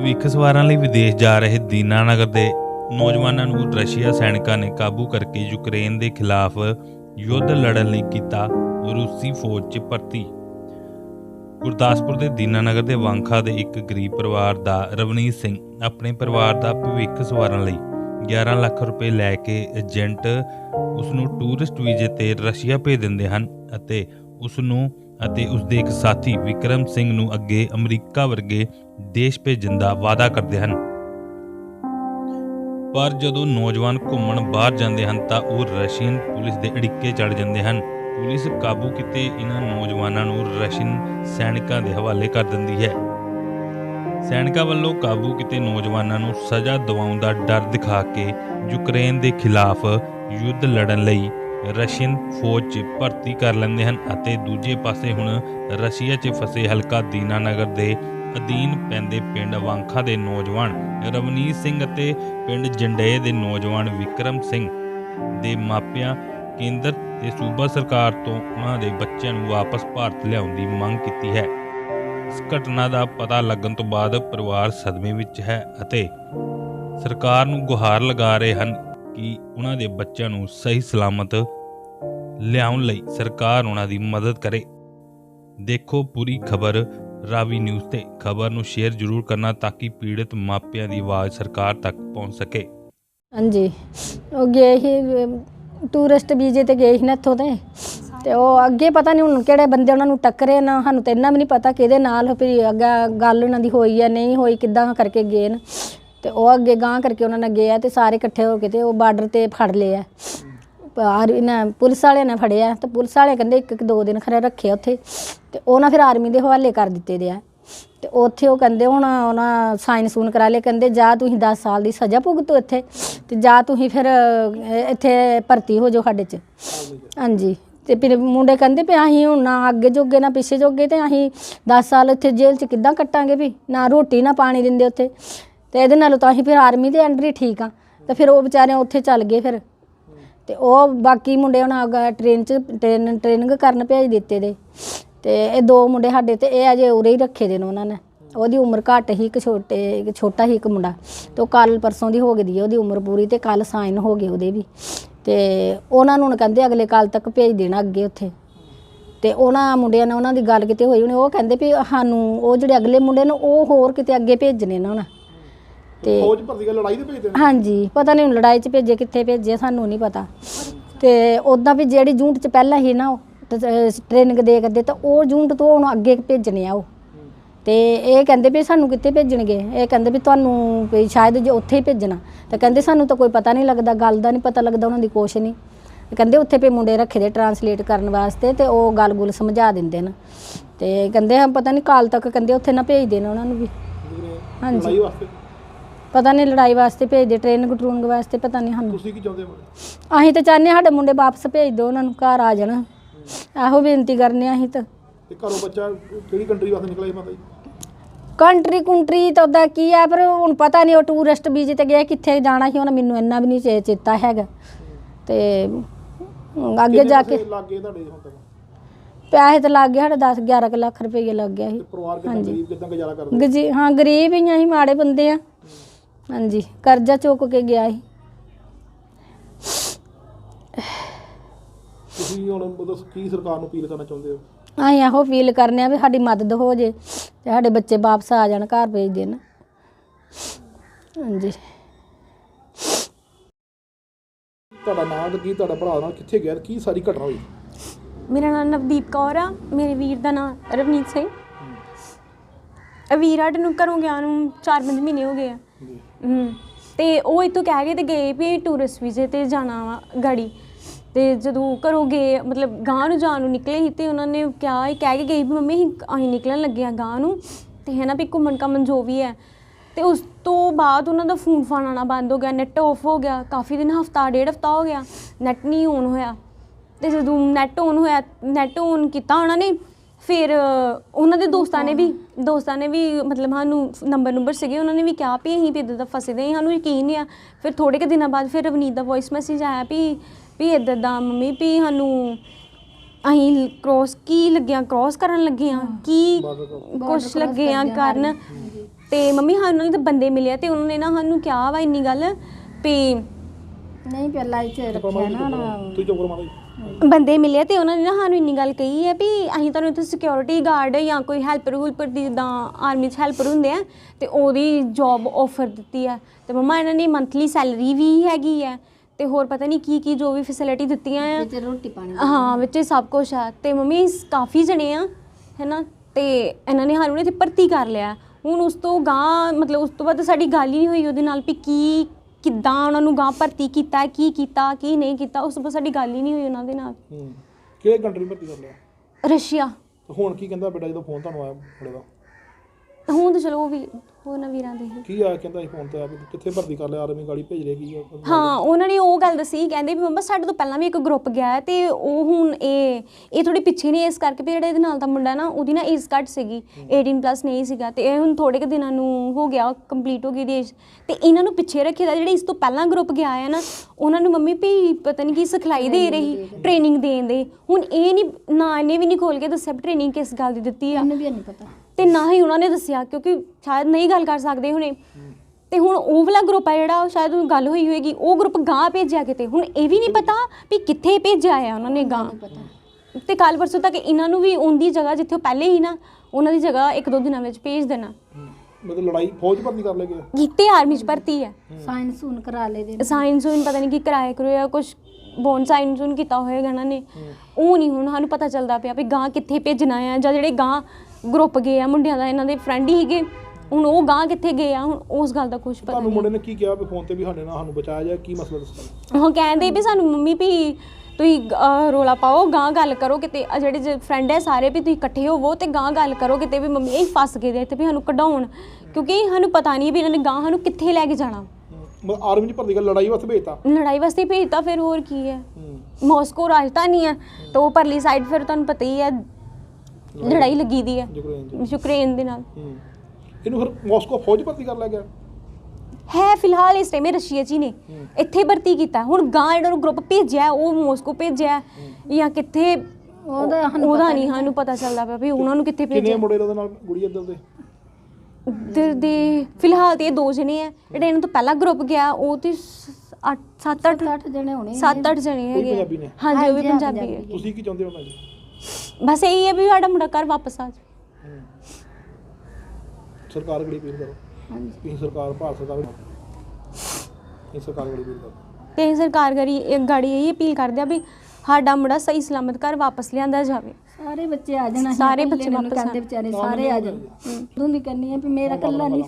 ਭਵਿੱਖ ਸਵਾਰਾਂ ਲਈ ਵਿਦੇਸ਼ ਜਾ ਰਹੇ ਦੀਨਾਨਗਰ ਦੇ ਨੌਜਵਾਨਾਂ ਨੂੰ ਰਸ਼ੀਆ ਸੈਨਿਕਾਂ ਨੇ ਕਾਬੂ ਕਰਕੇ ਯੂਕਰੇਨ ਦੇ ਖਿਲਾਫ ਯੁੱਧ ਲੜਨ ਲਈ ਕੀਤਾ ਰੂਸੀ ਫੌਜ 'ਚ ਭਰਤੀ। ਗੁਰਦਾਸਪੁਰ ਦੇ ਦੀਨਾਨਗਰ ਦੇ ਵਾਂਖਾ ਦੇ ਇੱਕ ਗਰੀਬ ਪਰਿਵਾਰ ਦਾ ਰਵਨੀਤ ਸਿੰਘ ਆਪਣੇ ਪਰਿਵਾਰ ਦਾ ਭਵਿੱਖ ਸਵਾਰਨ ਲਈ 11 ਲੱਖ ਰੁਪਏ ਲੈ ਕੇ ਏਜੰਟ ਉਸ ਨੂੰ ਟੂਰਿਸਟ ਵੀਜ਼ੇ ਤੇ ਰਸ਼ੀਆ ਭੇਜ ਦਿੰਦੇ ਹਨ ਅਤੇ ਉਸ ਨੂੰ ਅਤੇ ਉਸ ਦੇ ਇੱਕ ਸਾਥੀ ਵਿਕਰਮ ਸਿੰਘ ਨੂੰ ਅੱਗੇ ਅਮਰੀਕਾ ਵਰਗੇ ਦੇਸ਼ ਭੇਜਣ ਦਾ ਵਾਅਦਾ ਕਰਦੇ ਹਨ। ਪਰ ਜਦੋਂ ਨੌਜਵਾਨ ਘੁੰਮਣ ਬਾਹਰ ਜਾਂਦੇ ਹਨ ਤਾਂ ਉਹ ਰਸ਼ੀਅਨ ਪੁਲਿਸ ਦੇ ਅੜਿੱਕੇ ਚੜ ਜਾਂਦੇ ਹਨ। ਪੁਲਿਸ ਕਾਬੂ ਕੀਤੇ ਇਹਨਾਂ ਨੌਜਵਾਨਾਂ ਨੂੰ ਰਸ਼ੀਅਨ ਸੈਨਿਕਾਂ ਦੇ ਹਵਾਲੇ ਕਰ ਦਿੰਦੀ ਹੈ। ਸੈਨਿਕਾਂ ਵੱਲੋਂ ਕਾਬੂ ਕੀਤੇ ਨੌਜਵਾਨਾਂ ਨੂੰ ਸਜ਼ਾ ਦਿਵਾਉਣ ਦਾ ਡਰ ਦਿਖਾ ਕੇ ਯੂਕਰੇਨ ਦੇ ਖਿਲਾਫ ਯੁੱਧ ਲੜਨ ਲਈ ਰਸ਼ੀਅਨ ਫੌਜ 'ਚ ਭਰਤੀ ਕਰ ਲੈਂਦੇ ਹਨ ਅਤੇ ਦੂਜੇ ਪਾਸੇ ਹੁਣ ਰਸ਼ੀਆ 'ਚ ਫਸੇ ਹਲਕਾ ਦੀਨਾਨਗਰ ਦੇ ਅਧੀਨ ਪੈਂਦੇ ਪਿੰਡ ਵਾਂਖਾ ਦੇ ਨੌਜਵਾਨ ਰਵਨੀਤ ਸਿੰਘ ਅਤੇ ਪਿੰਡ ਜੰਡਏ ਦੇ ਨੌਜਵਾਨ ਵਿਕਰਮ ਸਿੰਘ ਦੇ ਮਾਪਿਆਂ ਕੇਂਦਰ ਤੇ ਸੂਬਾ ਸਰਕਾਰ ਤੋਂ ਉਹਨਾਂ ਦੇ ਬੱਚਿਆਂ ਨੂੰ ਵਾਪਸ ਭਾਰਤ ਲਿਆਉਣ ਦੀ ਮੰਗ ਕੀਤੀ ਹੈ। ਇਸ ਘਟਨਾ ਦਾ ਪਤਾ ਲੱਗਣ ਤੋਂ ਬਾਅਦ ਪਰਿਵਾਰ ਸਦਮੇ ਵਿੱਚ ਹੈ ਅਤੇ ਸਰਕਾਰ ਨੂੰ ਗੁਹਾਰ ਲਗਾ ਰਹੇ ਹਨ। ਕਿ ਉਹਨਾਂ ਦੇ ਬੱਚਿਆਂ ਨੂੰ ਸਹੀ ਸਲਾਮਤ ਲਿਆਉਣ ਲਈ ਸਰਕਾਰ ਉਹਨਾਂ ਦੀ ਮਦਦ ਕਰੇ। ਦੇਖੋ ਪੂਰੀ ਖਬਰ ਰਾਵੀ ਨਿਊਜ਼ ਤੇ। ਖਬਰ ਨੂੰ ਸ਼ੇਅਰ ਜ਼ਰੂਰ ਕਰਨਾ ਤਾਂ ਕਿ ਪੀੜਤ ਮਾਪਿਆਂ ਦੀ ਆਵਾਜ਼ ਸਰਕਾਰ ਤੱਕ ਪਹੁੰਚ ਸਕੇ। ਹਾਂਜੀ। ਉਹ ਗਏ ਸੀ, ਟੂਰਿਸਟ ਵੀਜ਼ੇ ਤੇ ਗਏ ਸੀ ਨਾ ਇੱਥੋਂ ਤੇ। ਤੇ ਉਹ ਅੱਗੇ ਪਤਾ ਨਹੀਂ ਹੁਣ ਕਿਹੜੇ ਬੰਦੇ ਉਹਨਾਂ ਨੂੰ ਟੱਕਰੇ ਨਾ, ਸਾਨੂੰ ਤੇ ਇੰਨਾ ਵੀ ਨਹੀਂ ਪਤਾ ਕਿਹਦੇ ਨਾਲ ਵੀ ਅੱਗੇ ਗੱਲ ਉਹਨਾਂ ਦੀ ਹੋਈ ਆ, ਨਹੀਂ ਹੋਈ, ਕਿੱਦਾਂ ਕਰਕੇ ਗਏ ਨੇ। ਤੇ ਉਹ ਅੱਗੇ ਗਾਂ ਕਰਕੇ ਉਹਨਾਂ ਨੇ ਗਏ ਆ ਤੇ ਸਾਰੇ ਇਕੱਠੇ ਹੋ ਕੇ ਤੇ ਉਹ ਬਾਰਡਰ ਤੇ ਫੜ ਲਏ ਆ। ਆਰ ਇਹਨਾਂ ਪੁਲਿਸ ਵਾਲਿਆਂ ਨੇ ਫੜਿਆ ਤੇ ਪੁਲਿਸ ਵਾਲੇ ਕਹਿੰਦੇ ਇੱਕ ਇੱਕ ਦੋ ਦਿਨ ਖਰੇ ਰੱਖਿਆ ਉੱਥੇ। ਤੇ ਨਾ ਫਿਰ ਆਰਮੀ ਦੇ ਹਵਾਲੇ ਕਰ ਦਿੱਤੇ ਦੇ ਆ। ਤੇ ਉੱਥੇ ਉਹ ਕਹਿੰਦੇ ਹੁਣ ਉਹਨਾਂ ਸਾਈਨ ਸੂਨ ਕਰਾ ਲਏ, ਕਹਿੰਦੇ ਜਾ ਤੁਸੀਂ 10 ਸਾਲ ਦੀ ਸਜ਼ਾ ਭੁਗਤੋ ਇੱਥੇ ਤੇ ਜਾ ਤੁਸੀਂ ਫਿਰ ਇੱਥੇ ਭਰਤੀ ਹੋ ਜਾਓ ਸਾਡੇ ਚ। ਹਾਂਜੀ। ਤੇ ਫਿਰ ਮੁੰਡੇ ਕਹਿੰਦੇ ਵੀ ਅਸੀਂ ਹੁਣ ਨਾ ਅੱਗੇ ਜੋਗੇ, ਨਾ ਪਿੱਛੇ ਜੋਗੇ ਤੇ ਅਸੀਂ 10 ਸਾਲ ਇੱਥੇ ਜੇਲ੍ਹ ਚ ਕਿੱਦਾਂ ਕੱਟਾਂਗੇ ਵੀ? ਨਾ ਰੋਟੀ, ਨਾ ਪਾਣੀ ਦਿੰਦੇ ਉੱਥੇ। ਤੇ ਇਹਦੇ ਨਾਲੋਂ ਤਾਂ ਅਸੀਂ ਫਿਰ ਆਰਮੀ ਦੇ ਅੰਡਰ ਹੀ ਠੀਕ ਆ। ਤੇ ਫਿਰ ਉਹ ਵਿਚਾਰੇ ਉੱਥੇ ਚੱਲ ਗਏ ਫਿਰ। ਤੇ ਉਹ ਬਾਕੀ ਮੁੰਡੇ ਹੁਣ ਅਗਾ ਟ੍ਰੇਨ ਚ ਟ੍ਰੇਨ ਟ੍ਰੇਨਿੰਗ ਕਰਨ ਭੇਜ ਦਿੱਤੇ ਦੇ। ਤੇ ਇਹ ਦੋ ਮੁੰਡੇ ਸਾਡੇ ਤੇ, ਇਹ ਅਜੇ ਉਰੇ ਹੀ ਰੱਖੇ ਦੇ ਨੇ ਉਹਨਾਂ ਨੇ। ਉਹਦੀ ਉਮਰ ਘੱਟ ਹੀ, ਇੱਕ ਛੋਟੇ, ਇੱਕ ਛੋਟਾ ਹੀ ਇੱਕ ਮੁੰਡਾ। ਤੇ ਉਹ ਕੱਲ ਪਰਸੋਂ ਦੀ ਹੋ ਗਈ ਦੀ ਹੈ ਉਹਦੀ ਉਮਰ ਪੂਰੀ ਤੇ ਕੱਲ ਸਾਈਨ ਹੋ ਗਏ ਉਹਦੇ ਵੀ। ਤੇ ਉਹਨਾਂ ਨੂੰ ਹੁਣ ਕਹਿੰਦੇ ਅਗਲੇ ਕੱਲ ਤੱਕ ਭੇਜ ਦੇਣਾ ਅੱਗੇ ਉੱਥੇ। ਤੇ ਉਹਨਾਂ ਮੁੰਡਿਆਂ ਨਾਲ ਉਹਨਾਂ ਦੀ ਗੱਲ ਕਿਤੇ ਹੋਈ ਉਹਨੇ ਉਹ ਕਹਿੰਦੇ ਵੀ ਸਾਨੂੰ, ਉਹ ਜਿਹੜੇ ਅਗਲੇ ਮੁੰਡੇ ਨੇ ਉਹ ਹੋਰ ਕਿਤੇ ਅੱਗੇ ਭੇਜਣੇ ਨੇ ਉਹਨਾਂ। ਤੇ ਫੌਜ ਭਰਤੀ ਕਰ ਲੜਾਈ ਦੇ ਭੇਜਦੇ ਨੇ ਹਾਂਜੀ ਪਤਾ ਨਹੀਂ ਹੁਣ ਲੜਾਈ 'ਚ ਭੇਜੇ ਕਿੱਥੇ ਭੇਜੇ ਸਾਨੂੰ ਨਹੀਂ ਪਤਾ। ਤੇ ਉਦਾਂ ਵੀ ਜਿਹੜੀ ਜੂਨਟ 'ਚ ਪਹਿਲਾਂ ਹੀ ਨਾ ਉਹ ਟ੍ਰੇਨਿੰਗ ਦੇ ਕਰਦੇ ਤਾਂ ਉਹ ਜੂਨਟ ਤੋਂ ਹੁਣ ਅੱਗੇ ਭੇਜਣੇ ਆ ਉਹ। ਤੇ ਇਹ ਕਹਿੰਦੇ ਵੀ ਸਾਨੂੰ ਕਿੱਥੇ ਭੇਜਣਗੇ? ਇਹ ਕਹਿੰਦੇ ਵੀ ਤੁਹਾਨੂੰ ਵੀ ਸ਼ਾਇਦ ਜੇ ਉੱਥੇ ਹੀ ਭੇਜਣਾ। ਤੇ ਕਹਿੰਦੇ ਸਾਨੂੰ ਤਾਂ ਕੋਈ ਪਤਾ ਨਹੀਂ ਲੱਗਦਾ ਗੱਲ ਦਾ ਨਹੀਂ ਪਤਾ ਲੱਗਦਾ ਉਹਨਾਂ ਦੀ ਕੁਛ ਨਹੀਂ। ਕਹਿੰਦੇ ਉੱਥੇ ਪੇ ਮੁੰਡੇ ਰੱਖੇ ਦੇ ਟਰਾਂਸਲੇਟ ਕਰਨ ਵਾਸਤੇ ਤੇ ਉਹ ਗੱਲ-ਗੁਲ ਸਮਝਾ ਦਿੰਦੇ ਨੇ। ਤੇ ਕਹਿੰਦੇ ਪਤਾ ਨਹੀਂ ਕਾਲ ਤੱਕ ਕਹਿੰਦੇ ਉੱਥੇ ਨਾ ਭੇਜ ਦੇਣ ਉਹਨਾਂ ਨੂੰ ਵੀ। ਹਾਂਜੀ। ਪਤਾ ਨਹੀਂ ਲੜਾਈ ਵਾਸਤੇ ਭੇਜਦੇ ਟ੍ਰੇਨਿੰਗ ਟਰੂਨਿੰਗ ਵਾਸਤੇ ਪਤਾ ਨਹੀਂ ਸਾਨੂੰ। ਤੁਸੀਂ ਕੀ ਚਾਹੁੰਦੇ ਹੋ ਅਸੀਂ ਤਾਂ ਚਾਹੁੰਦੇ ਹਾਂ ਸਾਡੇ ਮੁੰਡੇ ਵਾਪਸ ਭੇਜ ਦਿਓ ਉਹਨਾਂ ਨੂੰ ਘਰ ਆ ਜਾਣ। ਇਹੋ ਬੇਨਤੀ ਕਰਨੇ ਆ ਅਸੀਂ ਤਾਂ। ਤੇ ਘਰੋਂ ਬੱਚਾ ਕਿਹੜੀ ਕੰਟਰੀ ਵਾਸਤੇ ਨਿਕਲਿਆ ਮਾਤਾ ਜੀ? ਕੰਟਰੀ ਕੁੰਟਰੀ ਤਾਂ ਉਹਦਾ ਕੀ ਆ ਪਰ ਹੁਣ ਪਤਾ ਨਹੀਂ ਉਹ ਟੂਰਿਸਟ ਵੀਜ਼ੇ ਤੇ ਗਿਆ ਕਿੱਥੇ ਜਾਣਾ ਸੀ ਉਹਨਾਂ ਮੈਨੂੰ ਇੰਨਾ ਵੀ ਨਹੀਂ ਚੇ- ਚੇਤਾ ਹੈਗਾ। ਤੇ ਅੱਗੇ ਜਾ ਕੇ ਲੱਗ ਗਏ ਤੁਹਾਡੇ ਹੁਣ ਤੱਕ? ਪੈਸੇ ਤਾਂ ਲੱਗ ਗਏ ਸਾਡੇ 10 11 ਕੁ ਲੱਖ ਰੁਪਏ ਲੱਗ ਗਿਆ ਸੀ। ਤੇ ਪਰਿਵਾਰ ਕਿੰਨਾ ਗਰੀਬ ਕਿਦਾਂ ਗੁਜ਼ਾਰਾ ਕਰਦਾ? ਗਜੀ ਹਾਂ ਗਰੀਬ ਹੀ ਆ ਅਸੀਂ ਮਾੜੇ ਬੰਦੇ ਆ। ਹਾਂਜੀ ਕਰਜ਼ਾ ਚੁੱਕ ਕੇ ਗਿਆ ਸੀ। ਤੁਸੀਂ ਹੁਣ ਮਤਲਬ ਕੀ ਸਰਕਾਰ ਨੂੰ ਅਪੀਲ ਕਰਨਾ ਚਾਹੁੰਦੇ ਹੋ? ਅਸੀਂ ਇਹੋ ਫੀਲ ਕਰਨੇ ਆ ਵੀ ਸਾਡੀ ਮਦਦ ਹੋ ਜੇ ਤੇ ਸਾਡੇ ਬੱਚੇ ਵਾਪਸ ਆ ਜਾਣ ਘਰ ਭੇਜ ਦੇਣ। ਹਾਂਜੀ। ਤੁਹਾਡਾ ਨਾਮ ਤੇ ਕੀ ਤੁਹਾਡਾ ਭਰਾ ਨਾਲ ਕਿੱਥੇ ਗਿਆ ਕੀ ਸਾਰੀ ਘਟਨਾ ਹੋਈ? ਮੇਰਾ ਨਾਮ ਨਵਦੀਪ ਕੌਰ ਆ ਮੇਰੇ ਵੀਰ ਦਾ ਨਾਮ ਰਵਨੀਤ ਸਿੰਘ। ਇਹ ਵੀਰ ਸਾਡੇ ਨੂੰ ਘਰੋਂ ਗਿਆ ਨੂੰ 4-5 ਮਹੀਨੇ ਹੋ ਗਏ ਆ। ਹੂੰ, ਤੇ ਉਹ ਇੱਥੋਂ ਕਹਿ ਕੇ ਤੇ ਗਏ ਵੀ ਟੂਰਿਸਟ ਵੀਜ਼ੇ ਤੇ ਜਾਣਾ ਵਾ ਗਾੜੀ। ਤੇ ਜਦੋਂ ਘਰੋਂ ਗਏ, ਮਤਲਬ ਗਾਂ ਨੂੰ ਜਾਣ ਨੂੰ ਨਿਕਲੇ ਸੀ ਤੇ ਉਹਨਾਂ ਨੇ ਕਿਹਾ, ਇਹ ਕਹਿ ਕੇ ਗਈ ਵੀ ਮੰਮੀ ਅਸੀਂ ਅਸੀਂ ਨਿਕਲਣ ਲੱਗੇ ਆ ਗਾਂ ਨੂੰ। ਤੇ ਹੈ ਨਾ ਵੀ ਘੁੰਮਣ ਘਾਮਣ ਜੋ ਵੀ ਹੈ। ਤੇ ਉਸ ਤੋਂ ਬਾਅਦ ਉਹਨਾਂ ਦਾ ਫੋਨ ਫਾਨ ਆਉਣਾ ਬੰਦ ਹੋ ਗਿਆ ਨੈਟ ਆਫ ਹੋ ਗਿਆ। ਕਾਫੀ ਦਿਨ, ਹਫਤਾ, ਡੇਢ ਹਫਤਾ ਹੋ ਗਿਆ। ਨੈਟ ਨਹੀਂ ਔਨ ਹੋਇਆ। ਤੇ ਜਦੋਂ ਨੈਟ ਔਨ ਹੋਇਆ ਨੈਟ ਔਨ ਕੀਤਾ ਉਹਨਾਂ ਨੇ ਫਿਰ ਉਹਨਾਂ ਦੇ ਦੋਸਤਾਂ ਨੇ ਵੀ ਦੋਸਤਾਂ ਨੇ ਵੀ ਮਤਲਬ ਸਾਨੂੰ ਨੰਬਰ ਨੰਬਰ ਸੀਗੇ ਉਹਨਾਂ ਨੇ ਵੀ ਕਿਹਾ ਵੀ ਅਸੀਂ ਵੀ ਇੱਦਾਂ ਦਾ ਫਸੇ ਦੇ ਹਾਂ, ਸਾਨੂੰ ਯਕੀਨ ਨਹੀਂ ਆ। ਫਿਰ ਥੋੜੇ ਕੁ ਦਿਨਾਂ ਬਾਅਦ ਫਿਰ ਰਵਨੀਤ ਦਾ ਵੌਇਸ ਮੈਸੇਜ ਆਇਆ ਵੀ ਵੀ ਇੱਦਾਂ ਦਾ ਮੰਮੀ ਵੀ ਸਾਨੂੰ ਅਸੀਂ ਕ੍ਰੋਸ ਕੀ ਲੱਗਿਆ ਕ੍ਰੋਸ ਕਰਨ ਲੱਗੇ ਆ ਕੀ ਕੁਛ ਲੱਗੇ ਆ ਕਰਨ। ਤੇ ਮੰਮੀ ਸਾਨੂੰ ਨਾਲ ਤੇ ਬੰਦੇ ਮਿਲੇ ਆ ਤੇ ਉਹਨਾਂ ਨੇ ਨਾ ਸਾਨੂੰ ਕਿਹਾ ਵਾ ਇੰਨੀ ਗੱਲ ਵੀ ਨਹੀਂ ਪਹਿਲਾਂ ਇੱਥੇ ਰੱਖਿਆ ਨਾ ਨਾ ਤੁਸੀਂ ਚੁੱਪ ਕਰੋ ਜੀ। ਬੰਦੇ ਮਿਲੇ ਤੇ ਉਹਨਾਂ ਨੇ ਨਾ ਸਾਨੂੰ ਇੰਨੀ ਗੱਲ ਕਹੀ ਹੈ ਵੀ ਅਸੀਂ ਤੁਹਾਨੂੰ ਇੱਥੇ ਸਿਕਿਉਰਿਟੀ ਗਾਰਡ ਜਾਂ ਕੋਈ ਹੈਲਪਰ ਹੁਲਪਰ ਦੀ ਜਿੱਦਾਂ ਆਰਮੀ 'ਚ ਹੈਲਪਰ ਹੁੰਦੇ ਆ ਤੇ ਉਹਦੀ ਜੌਬ ਆਫਰ ਦਿੱਤੀ ਹੈ। ਤੇ ਮਮਾ ਇਹਨਾਂ ਨੇ ਮੰਥਲੀ ਸੈਲਰੀ ਵੀ ਹੈਗੀ ਹੈ ਤੇ ਹੋਰ ਪਤਾ ਨਹੀਂ ਕੀ ਕੀ ਜੋ ਵੀ ਫੈਸਿਲਿਟੀ ਦਿੱਤੀਆਂ ਆ। ਵਿੱਚ ਰੋਟੀ ਪਾਣੀ ਹਾਂ ਵਿੱਚ ਇਹ ਸਭ ਕੁਝ ਆ। ਤੇ ਮੰਮੀ ਸ- ਕਾਫੀ ਜਣੇ ਆ ਹੈਨਾ? ਤੇ ਇਹਨਾਂ ਨੇ ਸਾਨੂੰ ਇੱਥੇ ਭਰਤੀ ਕਰ ਲਿਆ। ਹੁਣ ਉਸ ਤੋਂ ਗਾਂ ਮਤਲਬ ਉਸ ਤੋਂ ਬਾਅਦ ਸਾਡੀ ਗੱਲ ਹੀ ਨਹੀਂ ਹੋਈ ਉਹਦੇ ਨਾਲ ਵੀ ਕੀ ਕਿੱਦਾਂ ਉਹਨਾਂ ਨੂੰ ਗਾਂ ਭਰਤੀ ਕੀਤਾ ਕੀ ਕੀਤਾ ਕੀ ਨਹੀਂ ਕੀਤਾ ਉਸ ਤੋਂ ਸਾਡੀ ਗੱਲ ਹੀ ਨਹੀਂ ਹੋਈ ਉਹਨਾਂ ਦੇ ਨਾਲ। ਹੂੰ। ਕਿਹੜੇ ਕੰਟਰੀ ਭਰਤੀ ਕਰ ਲਿਆ ਰਸ਼ੀਆ। ਤੇ ਹੁਣ ਕੀ ਕਹਿੰਦਾ ਬੇਟਾ ਜਦੋਂ ਫੋਨ ਤੁਹਾਨੂੰ ਆਇਆ ਮੁੰਡੇ ਦਾ? ਹੁਣ ਤਾਂ ਚਲੋ ਉਹ ਵੀ ਹੋਰ ਨਾ ਵੀਰਾਂ ਦੇ ਹੀ। ਕੀ ਆਇਆ ਕਹਿੰਦਾ ਸੀ ਫੋਨ ਤੇ ਆ ਵੀ ਕਿੱਥੇ ਭਰਤੀ ਕਰ ਲਿਆ? ਆਰਮੀ ਗਾੜੀ ਭੇਜ ਰਹੇ ਕੀ ਆ? ਹਾਂ ਉਹਨਾਂ ਨੇ ਉਹ ਗੱਲ ਦੱਸੀ ਕਹਿੰਦੇ ਵੀ ਮੰਮਾ ਸਾਡੇ ਤੋਂ ਪਹਿਲਾਂ ਵੀ ਇੱਕ ਗਰੁੱਪ ਗਿਆ ਹੈ ਤੇ ਉਹ ਹੁਣ ਇਹ ਇਹ ਥੋੜੀ ਪਿੱਛੇ ਨੇ ਇਸ ਕਰਕੇ ਵੀ ਜਿਹੜਾ ਇਹਦੇ ਨਾਲ ਦਾ ਮੁੰਡਾ ਨਾ ਉਹਦੀ ਨਾ ਏਜ ਘੱਟ ਸੀਗੀ 18 ਪਲੱਸ ਨਹੀਂ ਸੀਗਾ ਤੇ ਇਹ ਹੁਣ ਥੋੜੇ ਕੁ ਦਿਨਾਂ ਨੂੰ ਹੋ ਗਿਆ ਕੰਪਲੀਟ ਹੋ ਗਈ ਦੀ ਏਜ ਤੇ ਇਹਨਾਂ ਨੂੰ ਪਿੱਛੇ ਰੱਖੇ ਦਾ ਜਿਹੜੇ ਇਸ ਤੋਂ ਪਹਿਲਾਂ ਗਰੁੱਪ ਗਿਆ ਹੈ ਨਾ ਉਹਨਾਂ ਨੂੰ ਮੰਮੀ ਵੀ ਪਤਾ ਨਹੀਂ ਕੀ ਸਿਖਲਾਈ ਦੇ ਰਹੀ ਟ੍ਰੇਨਿੰਗ ਦੇਣ ਦੇ। ਹੁਣ ਇਹ ਨਹੀਂ ਨਾ ਇਹਨੇ ਵੀ ਨਹੀਂ ਖੋਲ ਕੇ ਦੱਸਿਆ ਟ੍ਰੇਨਿੰਗ ਕਿਸ ਗੱਲ ਦੀ ਦਿੱਤੀ ਆ। ਇਹਨੂੰ ਵੀ ਨਹੀਂ ਪਤਾ। ਤੇ ਨਾ ਹੀ ਉਹਨਾਂ ਨੇ ਦੱਸਿਆ ਕਿਉਂਕਿ ਸ਼ਾਇਦ ਨਹੀਂ ਗੱਲ ਕਰ ਸਕਦੇ ਹੁਣੇ। ਤੇ ਹੁਣ ਉਹ ਵਾਲਾ ਗਰੁੱਪ ਆ ਜਿਹੜਾ ਉਹ ਸ਼ਾਇਦ ਉਹ ਗੱਲ ਹੋਈ ਹੋਏਗੀ ਉਹ ਗਰੁੱਪ ਗਾਂ ਭੇਜਿਆ ਕਿਤੇ? ਹੁਣ ਇਹ ਵੀ ਨਹੀਂ ਪਤਾ ਵੀ ਕਿੱਥੇ ਭੇਜਿਆ ਆ ਉਹਨਾਂ ਨੇ ਗਾਂ ਤੇ ਕੱਲ ਪਰਸੋਂ ਤੱਕ ਇਹਨਾਂ ਨੂੰ ਵੀ ਉਹਦੀ ਜਗ੍ਹਾ ਜਿੱਥੇ ਉਹ ਪਹਿਲੇ ਹੀ ਨਾ ਉਹਨਾਂ ਦੀ ਜਗ੍ਹਾ ਇੱਕ ਦੋ ਦਿਨਾਂ ਵਿੱਚ ਭੇਜ ਦੇਣਾ। ਮਤਲਬ ਲੜਾਈ ਫੌਜ ਭਰਤੀ ਕਰ ਲੈ ਗਿਆ ਕੀਤੇ ਆਰਮੀ ਚ ਭਰਤੀ ਹੈ ਸਾਇੰਸ ਹੁਣ ਕਰਾ ਲੇ ਦੇ ਸਾਇੰਸ ਹੁਣ ਪਤਾ ਨਹੀਂ ਕੀ ਕਰਾਇਆ ਕਰੋਇਆ ਕੁਝ ਬੋਨ ਸਾਇੰਸ ਹੁਣ ਕੀਤਾ ਹੋਏਗਾ ਇਹਨਾਂ ਨੇ। ਉਹ ਨਹੀਂ ਹੁਣ ਸਾਨੂੰ ਪਤਾ ਚੱਲਦਾ ਪਿਆ ਵੀ ਗਾਂ ਕਿੱਥੇ ਭੇਜਣਾ ਆ ਜਾਂ ਜਿਹੜੇ ਗਾਂ ਗਰੁੱਪ ਗਏ ਆ ਮੁੰਡਿਆਂ ਦਾ ਇਹਨਾਂ ਦੇ ਫਰੈਂਡ ਹੀ ਸੀਗੇ। ਹੁਣ ਉਹ ਗਾਂ ਕਿੱਥੇ ਗਏ ਆ ਹੁਣ ਉਸ ਗੱਲ ਦਾ ਕੁਝ ਪਤਾ ਤੁਹਾਨੂੰ ਨਹੀਂ। ਮੁੰਡੇ ਨੇ ਕੀ ਕਿਹਾ ਵੀ ਫੋਨ ਤੇ ਵੀ ਸਾਡੇ ਨਾਲ ਸਾਨੂੰ ਬਚਾਇਆ ਜਾਏ ਕੀ ਮਸਲਾ ਦੱਸਦਾ ਉਹ ਕਹਿੰਦੇ ਵੀ ਸਾਨੂੰ ਮੰਮੀ ਵੀ ਤੁਸੀਂ ਅਹ, ਰੌਲਾ ਪਾਓ ਗਾਂ ਗੱਲ ਕਰੋ ਕਿਤੇ ਆਹ ਜਿਹੜੇ ਫਰੈਂਡ ਹੈ ਸਾਰੇ ਵੀ ਤੁਸੀਂ ਇਕੱਠੇ ਹੋਵੋ ਤੇ ਗਾਂ ਗੱਲ ਕਰੋ ਕਿਤੇ ਵੀ ਮੰਮੀ ਇਹ ਫਸ ਗਏ ਦੇ ਇੱਥੇ ਵੀ ਸਾਨੂੰ ਕਢਾਉਣ। ਕਿਉਂਕਿ ਸਾਨੂੰ ਪਤਾ ਨਹੀਂ ਵੀ ਇਹਨਾਂ ਨੇ ਗਾਂ ਸਾਨੂੰ ਕਿੱਥੇ ਲੈ ਕੇ ਜਾਣਾ। ਮਤਲਬ ਆਰਮੀ ਚ ਭਰਤੀ ਕਰ ਲੜਾਈ ਵਾਸਤੇ ਭੇਜਤਾ? ਲੜਾਈ ਵਾਸਤੇ ਭੇਜਤਾ ਫਿਰ ਹੋਰ ਕੀ ਹੈ? ਹੂੰ ਮਾਸਕੋ ਰਾਜਧਾਨੀ ਹੈ ਤਾਂ ਉਹ ਪਰਲੀ ਸਾਈਡ ਫਿਰ ਤੁਹਾਨੂੰ ਪਤਾ ਹੀ ਹੈ ਲੜਾਈ। ਲੱਗੀ ਦੀ ਹੈ। ਯੂਕਰੇਨ ਦੇ। ਨਾਲ। ਹੂੰ। ਇਹਨੂੰ ਫਿਰ ਮਾਸਕੋ ਫੌਜ ਭਰਤੀ ਕਰ ਲਿਆ ਗਿਆ। ਹੈ ਫਿਲਹਾਲ ਇਸ ਟਾਈਮ ਰਸ਼ੀਆ ਚ ਹੀ ਨੇ। ਇੱਥੇ ਭਰਤੀ ਕੀਤਾ। ਹੁਣ ਗਾਂ ਜਿਹੜਾ ਨੂੰ ਗਰੁੱਪ ਭੇਜਿਆ ਹੈ, ਉਹ ਮਾਸਕੋ ਭੇਜਿਆ। ਹੈ, ਜਾਂ ਕਿੱਥੇ ਉਹਦਾ ਸਾਨੂੰ ਉਹਦਾ ਨਹੀਂ ਸਾਨੂੰ ਪਤਾ ਚੱਲਦਾ ਪਿਆ ਵੀ ਉਹਨਾਂ ਨੂੰ ਕਿੱਥੇ ਕਿੰਨੇ ਭੇਜਿਆ। ਮੁੰਡੇ ਨੇ ਉਹਦੇ ਨਾਲ ਗੁੜੀ ਇੱਧਰ ਦੇ? ਇੱਧਰ ਦੇ ਫਿਲਹਾਲ ਤੇ ਇਹ ਦੋ ਜਣੇ ਆ। ਜਿਹੜੇ ਇਹਨਾਂ ਤੋਂ ਪਹਿਲਾ ਗਰੁੱਪ ਗਿਆ ਉਹ ਤੇ 8 7 8 ਅੱਠ ਜਣੇ ਹੋਣੇ 7 8 ਜਣੇ ਉਹ ਵੀ ਹੈਗੇ ਪੰਜਾਬੀ ਨੇ? ਹਾਂਜੀ ਉਹ ਵੀ ਹਾਂਜੀ, ਹਾਂ, ਪੰਜਾਬੀ ਹੈ। ਤੁਸੀਂ ਕੀ ਚਾਹੁੰਦੇ ਹੋ ਮੈਂ ਜੀ ਬਸ ਇਹੀ ਹੈ ਵੀ ਸਾਡਾ ਮੁੰਡਾ ਘਰ ਵਾਪਸ ਆ ਜਾਵੇ। ਸਰਕਾਰ ਗੜੀ ਪੀਲ ਕਰੋ? ਹਾਂਜੀ। ਤੁਸੀਂ ਸਰਕਾਰ ਭਾਰਤ ਸਰਕਾਰ ਇਹ ਸਰਕਾਰ ਗੜੀ ਪੀਲ ਕਰੋ? ਤੇ ਅਸੀਂ ਸਰਕਾਰ ਗਰੀ ਇੱਕ ਗਾੜੀ ਇਹ ਅਪੀਲ ਕਰਦੇ ਆ ਵੀ ਸਾਡਾ ਮੁੰਡਾ ਸਹੀ ਸਲਾਮਤ ਘਰ ਵਾਪਸ ਲਿਆਂਦਾ ਜਾਵੇ। ਸਾਰੇ ਬੱਚੇ ਆ ਜਾਣਾ ਸੀ, ਸਾਰੇ ਬੱਚੇ ਵਾਪਸ ਕਹਿੰਦੇ ਵਿਚਾਰੇ ਸਾਰੇ ਆ ਜਾਣ। ਤੂੰ ਦੀ ਕਰਨੀ ਹੈ ਵੀ ਮੇਰਾ ਕੱਲਾ ਨਹੀਂ।